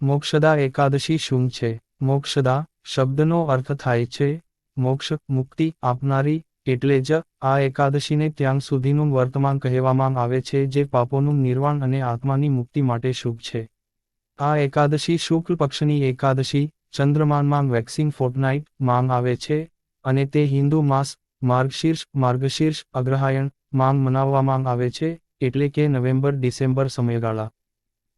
મોક્ષદા એકાદશી શું છે? મોક્ષદા શબ્દનો અર્થ થાય છે, મોક્ષ મુક્તિ આપનારી એટલે જ આ એકાદશીને ત્યાં સુધીનું વર્તમાન કહેવામાં આવે છે જે પાપોનું નિર્વાણ અને આત્માની મુક્તિ માટે શુભ છે. આ એકાદશી શુક્લ પક્ષની એકાદશી ચંદ્રમાનમાં વેક્સિંગ ફોર્ટનાઇટ માંગ આવે છે અને તે હિન્દુ માસ માર્ગશીર્ષ માર્ગશીર્ષ અગ્રહાયણ માંગ મનાવવામાં આવે છે, એટલે કે નવેમ્બર ડિસેમ્બર સમયગાળા.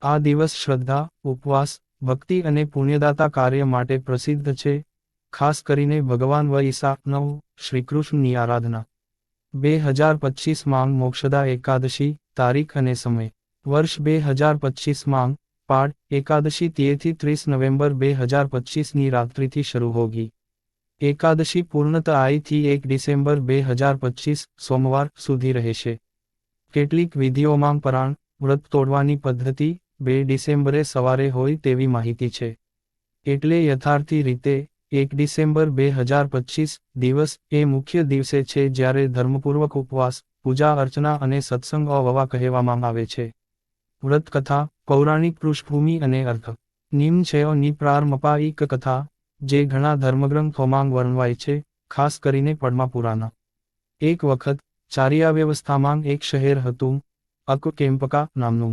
આ દિવસ શ્રદ્ધા, ઉપવાસ, ભક્તિ અને પુણ્યદાતા કાર્ય માટે પ્રસિદ્ધ છે. ખાસ કરીને ભગવાન વૈસા નવ, શ્રીકૃષ્ણની આરાધના. બે હજાર પચીસ માંગ મોક્ષદા એકાદશી, તારીખ અને સમય. વર્ષ બે હજાર પચીસ માંગ, પાઠ, એકાદશી તેરથી ત્રીસ નવેમ્બર બે હજાર પચીસની રાત્રિથી શરૂ હોગી. એકાદશી પૂર્ણત આઈથી એક ડિસેમ્બર બે હજાર પચીસ, સોમવાર સુધી રહેશે. કેટલીક વિધિઓમાં પરાણ, વ્રત તોડવાની પદ્ધતિ બે ડિસેમ્બરે સવારે હોય તેવી માહિતી છે. એટલે યથાર્થી રીતે, એક ડિસેમ્બર બે હજાર પચીસ દિવસ એ મુખ્ય દિવસે છે જ્યારે ધર્મપૂર્વક ઉપવાસ, પૂજા અર્ચના અને સત્સંગ અવવા કહેવામાં આવે છે. વ્રત કથા પૌરાણિક પૃષ્ઠભૂમિ અને અર્થ. નિમ છે નિપ્રારમપાઈક કથા, જે ઘણા ધર્મગ્રંથોમાં વર્ણવાય છે, ખાસ કરીને પડમા પુરાના એક વખત ચારિયા વ્યવસ્થામાં એક શહેર હતું અક કેમ્પકા નામનું.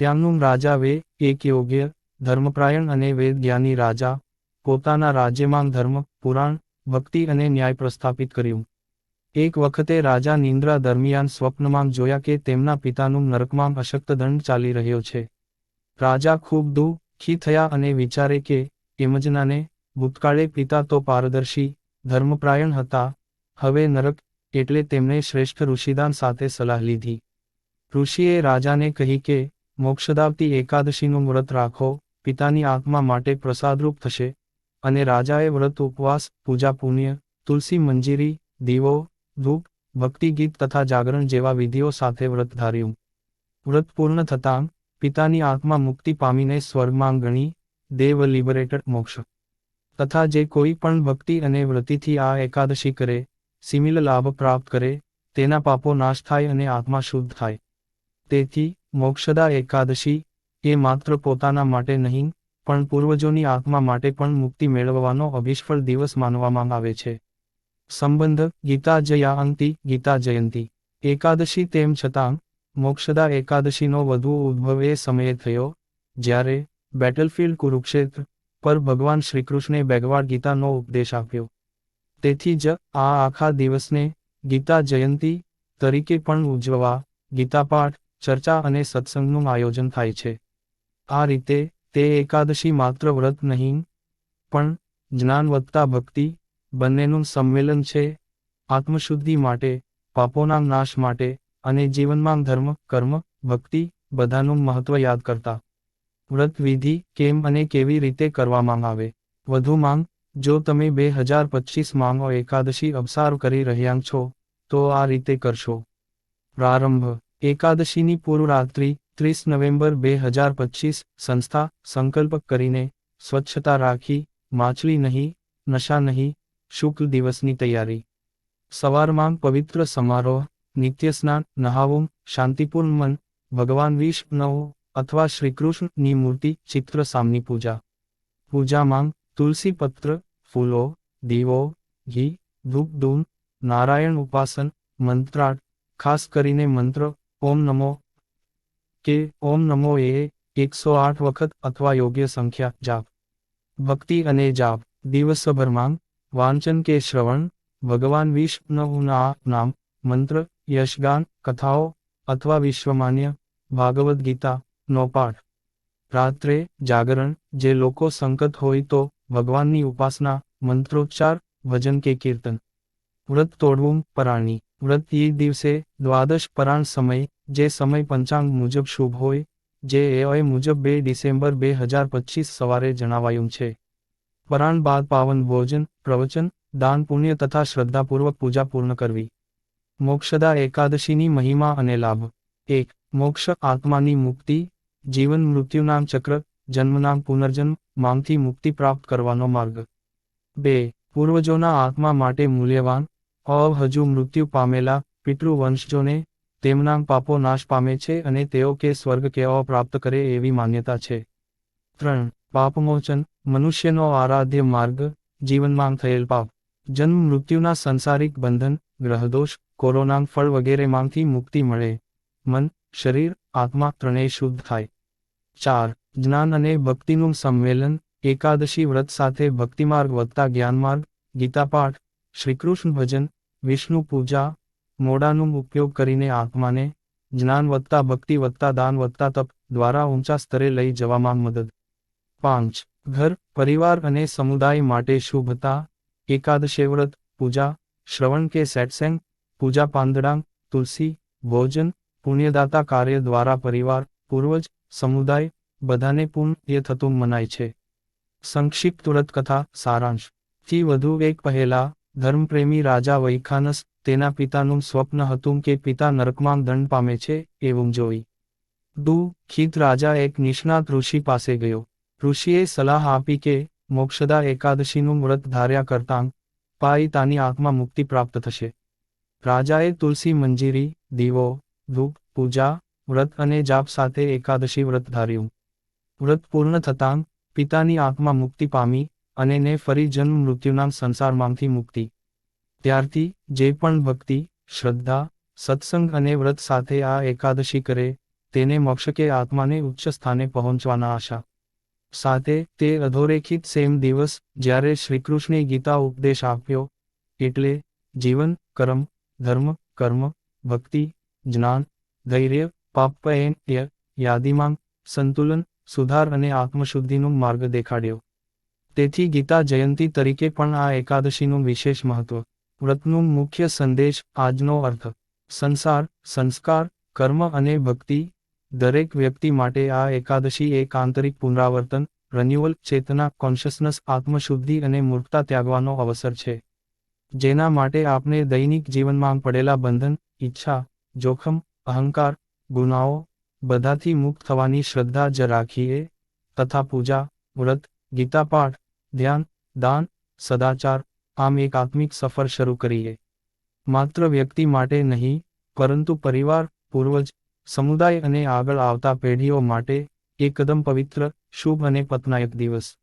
ત્યાંનું રાજા વે એક યોગ્ય ધર્મપ્રાયણ અને વેદ જ્ઞાની રાજા, પોતાના રાજ્યમાં ધર્મ, પુરાણ, ભક્તિ અને ન્યાય પ્રસ્થાપિત કર્યું. એક વખતે રાજા નિંદ્રા દરમિયાન સ્વપ્નમાં જોયા કે તેમના પિતાનું નરકમાં અશક્ત દંડ ચાલી રહ્યો છે. રાજા ખૂબ દુઃખી થયા અને વિચારે કે એમજનાને ભૂતકાળે પિતા તો પારદર્શી, ધર્મપ્રાયણ હતા, હવે નરક એટલે તેમણે શ્રેષ્ઠ ઋષિદાન સાથે સલાહ લીધી. ઋષિએ રાજાને કહી કે મોક્ષદાવતી એકાદશીનું વ્રત રાખો, પિતાની આત્મા માટે પ્રસાદરૂપ થશે. અને રાજાએ વ્રત ઉપવાસ, પૂજા પુણ્ય, તુલસી મંજીરી, દીવો, ધૂપ ભક્તિ ગીત તથા જાગરણ જેવા વિધિઓ સાથે વ્રત ધાર્યું. વ્રત પૂર્ણ થતાં, પિતાની આત્મા મુક્તિ પામીને સ્વર્ગમાં ગણી, દેવ લિબરેટેડ મોક્ષ. તથા જે કોઈ પણ ભક્તિ અને વ્રતિથી આ એકાદશી કરે, સિમિલ લાભ પ્રાપ્ત કરે, તેના પાપો નાશ થાય અને આત્મા શુદ્ધ થાય. તેથી મોક્ષદા એકાદશી એ માત્ર પોતાના માટે નહીં, પણ પૂર્વજોની આત્મા માટે પણ મુક્તિ મેળવવાનો અભિષ્ફળ દિવસ માનવામાં આવે છે. સંબંધ, ગીતા જયાંતિ, ગીતા જયંતી. એકાદશી તેમ છતાં, મોક્ષદા એકાદશીનો વધુ ઉદ્ભવ એ સમયે થયો, જ્યારે બેટલફિલ્ડ કુરુક્ષેત્ર પર ભગવાન શ્રીકૃષ્ણે બેગવાડ ગીતાનો ઉપદેશ આપ્યો. તેથી જ આ આખા દિવસને ગીતા જયંતી તરીકે પણ ઉજવવા, ગીતાપાઠ ચર્ચા અને સત્સંગનું આયોજન થાય છે. આ રીતે, તે એકાદશી માત્ર વ્રત નહીં, પણ જ્ઞાન વધતા ભક્તિ, બંનેનું સંમેલન છે, આત્મશુદ્ધિ માટે, પાપોના નાશ માટે, અને જીવનમાં ધર્મ, કર્મ, ભક્તિ, બધાનું મહત્વ યાદ કરતા. વ્રત વિધિ કેમ અને કેવી રીતે કરવામાં આવે? વધુ માંગ, જો તમે બે હજાર પચીસ માંગો એકાદશી અવસાર કરી રહ્યા છો, તો આ રીતે કરશો. પ્રારંભ. એકાદશીની પૂર્વરાત્રિ, ત્રીસ નવેમ્બર બે હજાર પચીસ, સંસ્થા, સંકલ્પ કરીને, સ્વચ્છતા રાખી, માછલી નહીં, નશા નહીં, શુક્લ દિવસની તૈયારી. સવારમાં પવિત્ર સમારોહ નિત્ય સ્નાન નહાવું, શાંતિપૂર્ણ મન, ભગવાન વિષ્ણુ અથવા શ્રીકૃષ્ણની મૂર્તિ, ચિત્ર સામની પૂજા. પૂજામાં તુલસી પત્ર, ફૂલો, દીવો, ઘી ધૂપ ધૂમ નારાયણ ઉપાસન મંત્રાટ ખાસ કરીને મંત્ર ઓમ નમો કે ઓમ નમો એ એકસો આઠ વખત અથવા યોગ્ય સંખ્યા, જાપ. ભક્તિ અને જાપ. દિવસભરમાં વાંચન કે શ્રવણ, ભગવાન વિષ્ણુના નામ, મંત્ર, યશગાન, કથાઓ અથવા વિશ્વમાન્ય ભાગવદ્ ગીતા નો પાઠ. રાત્રે જાગરણ, જે લોકો સંકટ હોય તો ભગવાનની ઉપાસના, મંત્રોચ્ચાર, ભજન કે કીર્તન. વ્રત તોડવું પરાણી વ્રત એ દિવસે દ્વાદશ પરાણ સમય, જે સમય પંચાંગ મુજબ શુભ હોય, જે એ મુજબ બે ડિસેમ્બર બે હજાર પચીસ સવારે જણાવાયું છે. પરાણ બાદ પાવન, ભોજન, પ્રવચન, દાન, પુણ્ય તથા શ્રદ્ધાપૂર્વક પૂજા પૂર્ણ કરવી. મોક્ષદા એકાદશીની મહિમા અને લાભ. એક, મોક્ષ આત્માની મુક્તિ. જીવન મૃત્યુનામ ચક્ર જન્મનામ પુનર્જન્મ, માંગથી મુક્તિ પ્રાપ્ત કરવાનો માર્ગ. બે, પૂર્વજોના આત્મા માટે મૂલ્યવાન અવ હજુ મૃત્યુ પામેલા પિતૃવંશજોને તેમના પાપો નાશ પામે છે અને તેઓ કે સ્વર્ગ કે અ પ્રાપ્ત કરે એવી માન્યતા છે. ત્રણ, પાપમોચન, મનુષ્યનો આરાધ્ય માર્ગ, જીવનમાં થયેલ પાપ. જન્મ, મૃત્યુના સંસારિક બંધન, ગ્રહદોષ, કોરોના ફળ વગેરેમાંથી મુક્તિ મળે. મન, શરીર, આત્મા ત્રણેય શુદ્ધ થાય. ચાર, જ્ઞાન અને ભક્તિનું સંમેલન, એકાદશી વ્રત સાથે ભક્તિમાર્ગ વધતા જ્ઞાનમાર્ગ, ગીતાપાઠ શ્રીકૃષ્ણ ભજન, વિષ્ણુ પૂજા, મોડાનું ઉપયોગ કરીને આત્માને જ્ઞાન વધતા ભક્તિ વધતા દાન વધતા તપ દ્વારા ઊંચા સ્તરે લઈ જવામાં મદદ. પાંચ, ઘર, પરિવાર અને સમુદાય માટે શુભતા, એકાદશી વ્રત, પૂજા, શ્રવણ કે સેટસેંગ, પૂજા પાંદડાંગ, તુલસી, ભોજન, પુણ્યદાતા કાર્ય દ્વારા પરિવાર, પૂર્વજ, સમુદાય, બધાને પુણ્ય થતું મનાય છે. સંક્ષિપ્ત તુરત કથા, સારાંશ. થી વધુ એક પહેલા ધર્મપ્રેમી રાજા વૈખાનસ તેના પિતાનું સ્વપ્ન હતું કે પિતા નરકમાં દંડ પામે છે એવું જોઈ. દુઃખિત રાજા એક નિષ્ણાત ઋષિ પાસે ગયો. ઋષિએ સલાહ આપી કે મોક્ષદા એકાદશીનું વ્રત ધાર્યા કરતાં પાઈ તાની આત્મા મુક્તિ પ્રાપ્ત થશે. રાજાએ તુલસી મંજીરી, દીવો, ધૂપ, પૂજા, વ્રત અને જાપ સાથે એકાદશી વ્રત ધાર્યું. વ્રત પૂર્ણ થતાં પિતાની આત્મા મુક્તિ પામી અને ને ફરી જન્મ મૃત્યુના સંસારમાંથી મુક્તિ. ત્યારથી, જે પણ ભક્તિ, શ્રદ્ધા, સત્સંગ અને વ્રત સાથે આ એકાદશી કરે, તેને મોક્ષ કે આત્માને ઉચ્ચ સ્થાને પહોંચવાના આશા. સાથે, તે અધોરેખિત સેમ દિવસ, જ્યારે શ્રીકૃષ્ણે ગીતા ઉપદેશ આપ્યો, એટલે, જીવન, કર્મ, ધર્મ, કર્મ, ભક્તિ, જ્ઞાન, ધૈર્ય પાપયન યાદીમાં સંતુલન, સુધાર અને આત્મશુદ્ધિનો માર્ગ દેખાડ્યો. તેથી ગીતા જયંતી તરીકે પણ આ એકાદશીનું વિશેષ મહત્વ. વ્રતનું મુખ્ય સંદેશ આજનો અર્થ. સંસાર, સંસ્કાર, કર્મ અને ભક્તિ દરેક વ્યક્તિ માટે આ એકાદશી એક આંતરિક પુનરાવર્તન રન્યુઅલ ચેતના કોન્શિયસનેસ આત્મશુદ્ધિ અને મૂર્ખતા ત્યાગવાનો અવસર છે. જેના માટે આપણે દૈનિક જીવનમાં પડેલા બંધન, ઈચ્છા, જોખમ, અહંકાર, ગુનાઓ બધાથી મુક્ત થવાની શ્રદ્ધા જ રાખીએ. તથા પૂજા, વ્રત ગીતાપાઠ ધ્યાન દાન સદાચાર આમ એક આત્મિક સફર શરૂ કરીએ. માત્ર વ્યક્તિ માટે નહીં, પરંતુ પરિવાર, પૂર્વજ, સમુદાય અને આગળ આવતા પેઢીઓ માટે, એકદમ પવિત્ર, શુભ અને પતનાયક દિવસ.